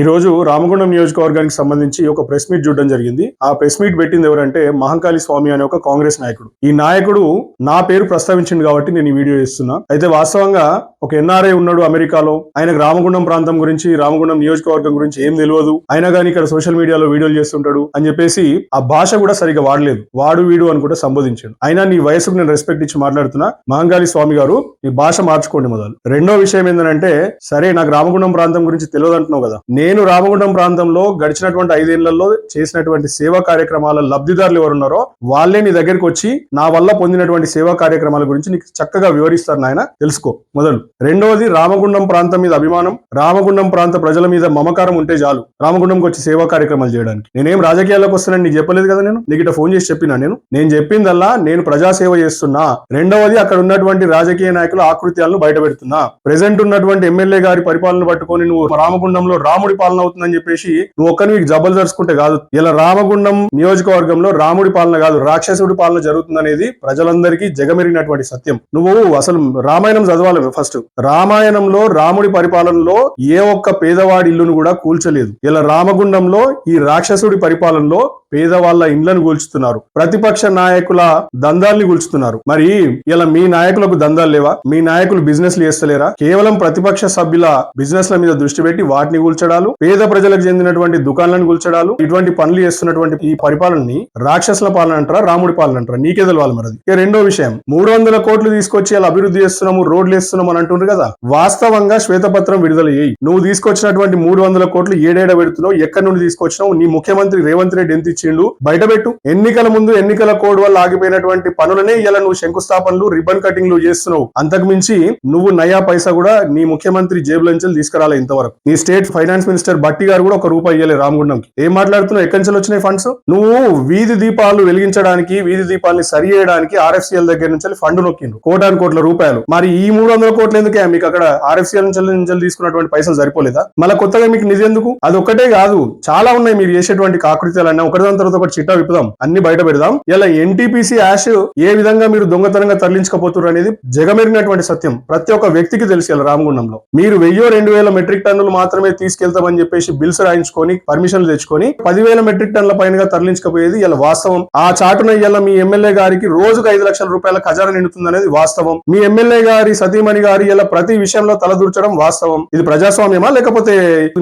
ఈ రోజు రామగుండం నియోజకవర్గానికి సంబంధించి ఒక ప్రెస్ మీట్ చూడడం జరిగింది. ఆ ప్రెస్ మీట్ పెట్టింది ఎవరంటే మహంకాళి స్వామి అనే ఒక కాంగ్రెస్ నాయకుడు. ఈ నాయకుడు నా పేరు ప్రస్తావించింది కాబట్టి నేను ఈ వీడియో ఇస్తున్నా అయితే వాస్తవంగా ఒక ఎన్ఆర్ఐ ఉన్నాడు అమెరికాలో. ఆయనకు రామగుండం ప్రాంతం గురించి రామగుండం నియోజకవర్గం గురించి ఏం తెలియదు. అయినా కానీ ఇక్కడ సోషల్ మీడియాలో వీడియోలు చేస్తుంటాడు అని చెప్పేసి ఆ భాష కూడా సరిగా వాడలేదు. వాడు వీడు అని కూడా సంబోధించాడు. అయినా నీ వయసుకు నేను రెస్పెక్ట్ ఇచ్చి మాట్లాడుతున్నా. మహంకాళి స్వామి గారు ఈ భాష మార్చుకోండి మొదలు. రెండో విషయం ఏంటంటే సరే నాకు రామగుండం ప్రాంతం గురించి తెలియదు అంటున్నావు కదా. నేను రామగుండం ప్రాంతంలో గడిచినటువంటి ఐదేళ్ళలో చేసినటువంటి సేవా కార్యక్రమాల లబ్ధిదారులు ఎవరు ఉన్నారో వాళ్ళే నీ దగ్గరికి వచ్చి నా వల్ల పొందినటువంటి సేవా కార్యక్రమాల గురించి నీకు చక్కగా వివరిస్తారు నాయన. తెలుసుకో. మొదలు. రెండవది రామగుండం ప్రాంతం మీద అభిమానం రామగుండం ప్రాంత ప్రజల మీద మమకారం ఉంటే చాలు. రామగుండంకి వచ్చి సేవా కార్యక్రమాలు చేయడానికి. నేనేం రాజకీయాల్లోకి వస్తానని నీకు చెప్పలేదు కదా నేను? నీకు ఇట్లా ఫోన్ చేసి చెప్పినా నేను? నేను చెప్పిందల్లా నేను ప్రజాసేవ చేస్తున్నా. రెండవది అక్కడ ఉన్నటువంటి రాజకీయ నాయకుల ఆకృత్యాలను బయట పెడుతున్నా ప్రెసెంట్ ఉన్నటువంటి ఎమ్మెల్యే గారి పరిపాలన పట్టుకొని నువ్వు రామగుండంలో రాముడి పాలన అవుతుందని చెప్పేసి నువ్వు ఒక్కని మీకు జబ్బలు జరుచుకుంటే కాదు. ఇలా రామగుండం నియోజకవర్గంలో రాముడి పాలన కాదు రాక్షసుడి పాలన జరుగుతుందనేది ప్రజలందరికీ జగమెరిగినటువంటి సత్యం. నువ్వు అసలు రామాయణం చదవాలి ఫస్ట్ రామాయణంలో రాముడి పరిపాలనలో ఏ ఒక్క పేదవాడి ఇల్లును కూడా కూల్చలేదు. ఇలా రామగుండంలో ఈ రాక్షసుడి పరిపాలనలో పేదవాళ్ళ ఇండ్లను కూల్చుతున్నారు ప్రతిపక్ష నాయకుల దందాల్ని కూల్చుతున్నారు మరి ఇలా మీ నాయకులకు దందాలు లేవా? మీ నాయకులు బిజినెస్ చేస్తలేరా? కేవలం ప్రతిపక్ష సభ్యుల బిజినెస్ ల మీద దృష్టి పెట్టి వాటిని కూల్చడాలు పేద ప్రజలకు చెందినటువంటి దుకాణాలను కూల్చడాలు ఇటువంటి పనులు చేస్తున్నటువంటి ఈ పరిపాలనని రాక్షసుల పాలన అంటారా రాముడి పాలన అంటారా? నీకే తెలవాలి మరి ఇక రెండో విషయం మూడు వందల కోట్లు తీసుకొచ్చి అలా అభివృద్ధి చేస్తున్నాము రోడ్లు వేస్తున్నాం అని అంటుండ్రు కదా. వాస్తవంగా శ్వేతపత్రం విడుదల చేయి నువ్వు తీసుకొచ్చినటువంటి మూడు వందల కోట్లు ఏడేడ పెడుతున్నావు ఎక్కడి నుండి తీసుకొచ్చినావు? నీ ముఖ్యమంత్రి రేవంత్ రెడ్డి ఎంత ఇచ్చిండు. బయట పెట్టు ఎన్నికల ముందు ఎన్నికల కోడ్ వల్ల ఆగిపోయినటువంటి పనులనే ఇలా నువ్వు శంకుస్థాపనలు రిబన్ కటింగ్లు చేస్తున్నావు. అంతకు మించి నువ్వు నయా పైసా కూడా నీ ముఖ్యమంత్రి జేబులంచెలు తీసుకురాలే ఇంతవరకు. నీ స్టేట్ ఫైనాన్స్ మినిస్టర్ బట్టి గారు కూడా ఒక రూపాయి ఇయ్యలే రామగుండంకి. ఏం మాట్లాడుతున్నావు? ఎక్కడి నుంచి వచ్చినాయి ఫండ్స్? నువ్వు వీధి దీపాలు వెలిగించడానికి వీధి దీపాలని సరి చేయడానికి ఆర్ఎఫ్సిఎల్ దగ్గర నుంచి ఫండ్ నొక్కిండు కోటాను కోట్ల రూపాయలు. మరి ఈ మూడు వందల కోట్లు ఎందుకే మీకు అక్కడ ఆర్ఎఫ్సిఎల్ నుంచి తీసుకున్నటువంటి పైసలు సరిపోలేదా? మళ్ళీ కొత్తగా మీకు నిధి ఎందుకు? అది ఒక్కటే కాదు. చాలా ఉన్నాయి మీరు చేసేటువంటి కాకృత్యాలన్నా. ఒకటిదాని తర్వాత ఒక చిట్టా విప్పుదాం. అన్ని బయట పెడదాం. ఇలా ఎన్టీపీసీ యాష్ ఏ విధంగా మీరు దొంగతనంగా తరలించకపోతున్నారు అనేది జగమెరిగినటువంటి సత్యం. ప్రతి ఒక్క వ్యక్తికి తెలిసి ఇలా రామగుండంలో. మీరు వెయ్యో రెండు వేల మెట్రిక్ టన్నులు మాత్రమే తీసుకెళ్తామని చెప్పేసి బిల్స్ రాయించుకొని పర్మిషన్లు తెచ్చుకొని పదివేల మెట్రిక్ టన్నుల పైన తరలించకపోయేది ఇలా వాస్తవం. ఆ చాటున ఇలా మీ ఎమ్మెల్యే గారికి రోజుకు ఐదు లక్షల రూపాయల ఖజానా నిండుతుంది అనేది వాస్తవం. మీ ఎమ్మెల్యే గారి సతీమణి గారి ఇలా ప్రతి విషయంలో తలదూర్చడం వాస్తవం. ఇది ప్రజాస్వామ్యమా లేకపోతే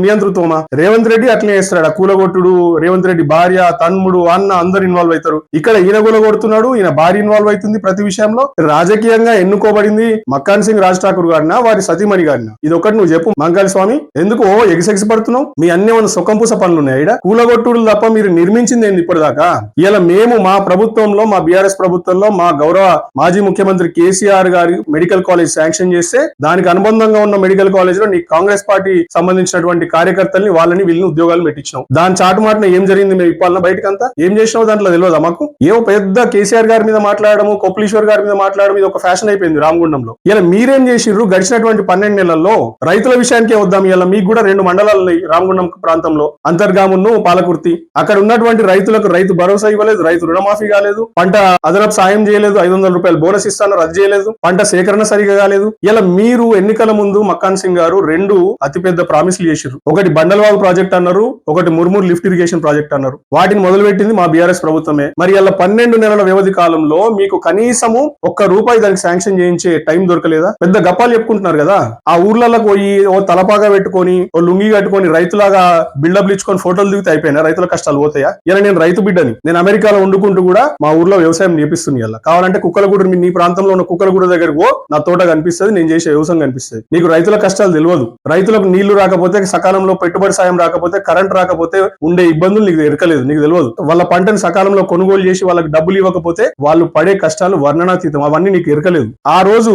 నియంతృత్వమా? రేవంత్ రెడ్డి అట్లనే చేస్తాడు? కూలగొట్టుడు రేవంత్ రెడ్డి భార్య తన్ముడు అన్న అందరు ఇన్వాల్వ్ అవుతారు. ఇక్కడ ఈయన కొడుతున్నాడు ఈయన భార్య ఇన్వాల్వ్ అవుతుంది ప్రతి విషయంలో. రాజకీయంగా ఎన్నుకోబడింది మక్కాన్ సింగ్ రాజ్ ఠాకూర్ గారినా వారి సతీమణి గారినా? ఇది ఒకటి నువ్వు చెప్పు మంకాళి స్వామి ఎందుకు ఓ ఎగిసెగిసి పడుతున్నావు? మీ అన్ని ఏమైనా సుఖంపూస పనులు ఉన్నాయి ఇక్కడ కూలగొట్టుడు తప్ప మీరు నిర్మించింది ఏంది ఇప్పటిదాకా? ఇలా మేము మా ప్రభుత్వంలో మా బీఆర్ఎస్ ప్రభుత్వంలో మా గౌరవ మాజీ ముఖ్యమంత్రి కేసీఆర్ గారి మెడికల్ కాలేజ్ శాంక్షన్ చేస్తే దానికి అనుబంధంగా ఉన్న మెడికల్ కాలేజ్లో నీ కాంగ్రెస్ పార్టీ సంబంధించినటువంటి కార్యకర్తల్ని వాళ్ళని వీళ్ళని ఉద్యోగాలు పెట్టించినాం దాని చాటు మాటన ఏం జరిగింది మేము బయటకంతా? ఏం చేసినావు దాంట్లో తెలియదా మాకు? ఏవో పెద్ద కేసీఆర్ గారి మీద మాట్లాడము కొప్పలీశ్వర్ గారి మీద మాట్లాడడం ఇది ఒక ఫ్యాషన్ అయిపోయింది రామగుండంలో. ఇలా మీరేం చేసిర్రు? గడిచినటువంటి పన్నెండు నెలల్లో రైతుల విషయానికే వద్దాం ఇలా మీకు కూడా రెండు మండలాలు ఉన్నాయి రామగుండం ప్రాంతంలో. అంతర్గామును పాలకుర్తి. అక్కడ ఉన్నటువంటి రైతులకు రైతు భరోసా ఇవ్వలేదు రైతు రుణమాఫీ కాలేదు పంట అదనపు సాయం చేయలేదు ఐదు వందల రూపాయలు బోనస్ ఇస్తాను రద్దు చేయలేదు పంట సేకరణ సరిగా కాలేదు. ఇలా మీరు ఎన్నికల ముందు మక్కాన్ సింగ్ గారు రెండు అతిపెద్ద ప్రామిస్లు చేసిర్రు. ఒకటి బండల్వాగు ప్రాజెక్ట్ అన్నారు ఒకటి ముర్మూర్ లిఫ్ట్ ఇరిగేషన్ ప్రాజెక్ట్ అన్నారు. వాటిని మొదలుపెట్టింది మా బీఆర్ఎస్ ప్రభుత్వమే. మరి అలా పన్నెండు నెలల వ్యవధి కాలంలో మీకు కనీసము ఒక్క రూపాయి దానికి శాంక్షన్ చేయించే టైం దొరకలేదా? పెద్ద గప్పాలు చెప్పుకుంటున్నారు కదా. ఆ ఊర్లలో పోయి ఓ తలపాగా పెట్టుకొని ఓ లుంగి కట్టుకొని రైతులాగా బిల్డప్లు ఇచ్చుకొని ఫోటోలు దిగితే అయిపోయినా రైతుల కష్టాలు పోతాయా? ఇలా నేను రైతు బిడ్డని. నేను అమెరికాలో వండుకుంటూ కూడా మా ఊర్లో వ్యవసాయం నేర్పిస్తుంది ఇలా. కావాలంటే కుక్కలగూడ మీ- నీ ప్రాంతంలో ఉన్న కుక్కలగూడ దగ్గరకు పో. నా తోట కనిపిస్తుంది నేను చేసే వ్యవసాయం కనిపిస్తుంది. నీకు రైతుల కష్టాలు తెలియదు రైతులకు నీళ్ళు రాకపోతే సకాలంలో పెట్టుబడి సాయం రాకపోతే కరెంట్ రాకపోతే ఉండే ఇబ్బందులు నీకు ఎరకలేదు. నీకు తెలియదు వాళ్ళ పంటను సకాలంలో కొనుగోలు చేసి వాళ్ళకి డబ్బులు ఇవ్వకపోతే వాళ్ళు పడే కష్టాలు వర్ణనాతీతం. అవన్నీ నీకు ఎరకలేదు ఆ రోజు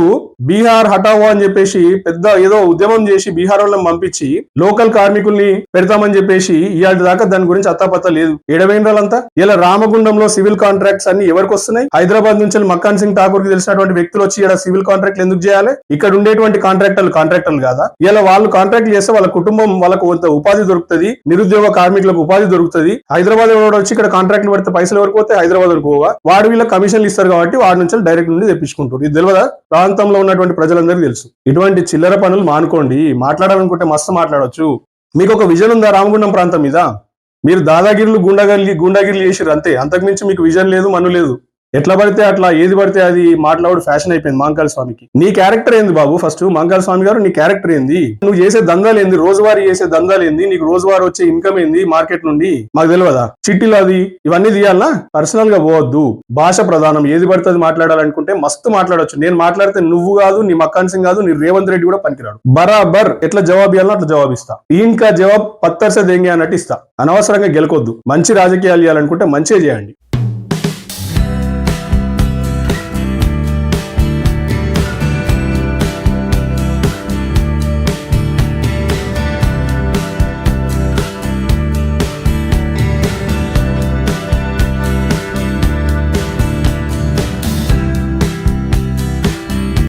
బీహార్ హటావో అని చెప్పేసి పెద్ద ఏదో ఉద్యమం చేసి బీహార్ వాళ్ళని పంపించి లోకల్ కార్మికుల్ని పెడతామని చెప్పేసి ఇవాటి దాకా దాని గురించి అత్తాపత్త లేదు. ఏడవేంద్రాలంతా ఇలా రామగుండంలో సివిల్ కాంట్రాక్ట్స్ అన్ని ఎవరికి వస్తున్నాయి? హైదరాబాద్ నుంచి మక్కాన్ సింగ్ ఠాకూర్కి తెలిసినటువంటి వ్యక్తులు వచ్చి ఇక్కడ సివిల్ కాంట్రాక్ట్ ఎందుకు చేయాలి? ఇక్కడ ఉండేటువంటి కాంట్రాక్టర్లు కాంట్రాక్టర్లు కాదా? ఇలా వాళ్ళు కాంట్రాక్ట్ చేస్తే వాళ్ళ కుటుంబం వాళ్ళకు కొంత ఉపాధి దొరుకుతుంది. నిరుద్యోగ కార్మికులకు ఉపాధి దొరుకుతుంది. హైదరాబాద్ ఎవడో వచ్చి ఇక్కడ కాంట్రాక్ట్ పడితే పైసలు ఎవరికి పోతే హైదరాబాద్ వరకు పోవా? వాడు వీళ్ళ కమిషన్లు ఇస్తారు కాబట్టి వాడి నుంచి డైరెక్ట్ నుండి తెప్పించుకుంటారు. ఇది తెలియదా? ప్రాంతంలో ఉన్నటువంటి ప్రజలందరికీ తెలుసు. ఇటువంటి చిల్లర పనులు మానుకోండి. మాట్లాడాలనుకుంటే మస్తు మాట్లాడొచ్చు. మీకు ఒక విజన్ ఉందా? రామగుండం ప్రాంతం మీద? మీరు దాదాగిరిలు గుండాగిరి గుండాగిరిలు చేసిర్రు అంతే. అంతకుమించి మీకు విజన్ లేదు మను లేదు. ఎట్లా పడితే అట్లా ఏది పడితే అది మాట్లాడు ఫ్యాషన్ అయిపోయింది మాంకాల స్వామికి. నీ క్యారెక్టర్ ఏంది బాబు ఫస్ట్ మాంకాల స్వామి గారు నీ క్యారెక్టర్ ఏంది? నువ్వు చేసే దందాలు ఏంది? రోజువారీ చేసే దందాలు ఏంది? నీకు రోజువారీ వచ్చే ఇన్కమ్ ఏంది మార్కెట్ నుండి? మాకు తెలియదా చిట్టీలు అది ఇవన్నీ తీయాలా పర్సనల్గా పోవద్దు. భాష ప్రధానం. ఏది పడితే అది మాట్లాడాలనుకుంటే మస్తు మాట్లాడొచ్చు. నేను మాట్లాడితే నువ్వు కాదు నీ మక్కాన్ సింగ్ కాదు నీ రేవంత్ రెడ్డి కూడా పనికిరాడు. బరాబర్ ఎట్లా జవాబు ఇవ్వాలో అట్లా జవాబు ఇస్తా. ఇంకా జవాబు పత్తర్సే దేంగే అన్నట్టు ఇస్తా. అనవసరంగా గెలకొద్దు. మంచి రాజకీయాలు చేయాలనుకుంటే మంచిగా చేయండి.